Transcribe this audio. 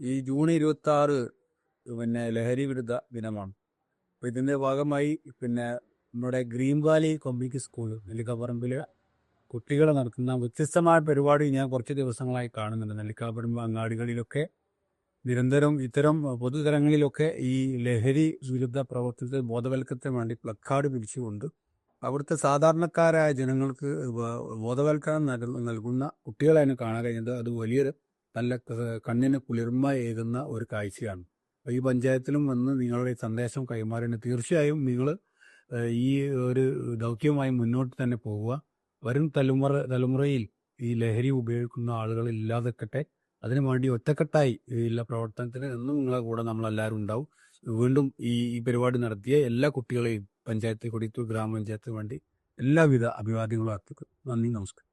ഈ ജൂൺ ഇരുപത്തി ആറ് പിന്നെ ലഹരി വിരുദ്ധ ദിനമാണ്. അപ്പോൾ ഇതിന്റെ ഭാഗമായി പിന്നെ നമ്മുടെ ഗ്രീൻ വാലി കൊമ്പിക്ക് സ്കൂൾ നെല്ലിക്കാപ്പറമ്പിലെ കുട്ടികൾ നടത്തുന്ന വ്യത്യസ്തമായ പരിപാടി ഞാൻ കുറച്ച് ദിവസങ്ങളായി കാണുന്നുണ്ട്. നെല്ലിക്കാപ്പറമ്പ് അങ്ങാടികളിലൊക്കെ നിരന്തരം ഇത്തരം പൊതുതലങ്ങളിലൊക്കെ ഈ ലഹരി വിരുദ്ധ പ്രവർത്തനത്തെ ബോധവൽക്കരണത്തിന് വേണ്ടി പ്ലക്കാർഡ് പിടിച്ചുകൊണ്ട് അവിടുത്തെ സാധാരണക്കാരായ ജനങ്ങൾക്ക് ബോധവൽക്കരണം നൽകുന്ന- കുട്ടികളെയാണ് കുട്ടികളെ കാണാൻ കഴിഞ്ഞത്. അത് വലിയൊരു നല്ല കണ്ണിന് കുളിർമയേകുന്ന ഒരു കാഴ്ചയാണ്. ഈ പഞ്ചായത്തിലും വന്ന് നിങ്ങളുടെ സന്ദേശം കൈമാറിന് തീർച്ചയായും നിങ്ങൾ ഈ ഒരു ദൗത്യവുമായി മുന്നോട്ട് തന്നെ പോവുക. വരും തലമുറ തലമുറയിൽ ഈ ലഹരി ഉപയോഗിക്കുന്ന ആളുകൾ ഇല്ലാതെക്കട്ടെ. അതിനു വേണ്ടി ഒറ്റക്കെട്ടായി ഉള്ള പ്രവർത്തനത്തിന് എന്നും നിങ്ങളെ കൂടെ നമ്മളെല്ലാവരും ഉണ്ടാവും. വീണ്ടും ഈ ഈ പരിപാടി നടത്തിയ എല്ലാ കുട്ടികളെയും പഞ്ചായത്ത് കൊടിത്തൂർ ഗ്രാമപഞ്ചായത്തിന് വേണ്ടി എല്ലാവിധ അഭിവാദ്യങ്ങളും അർപ്പിക്കുന്നു. നന്ദി നമസ്കാരം.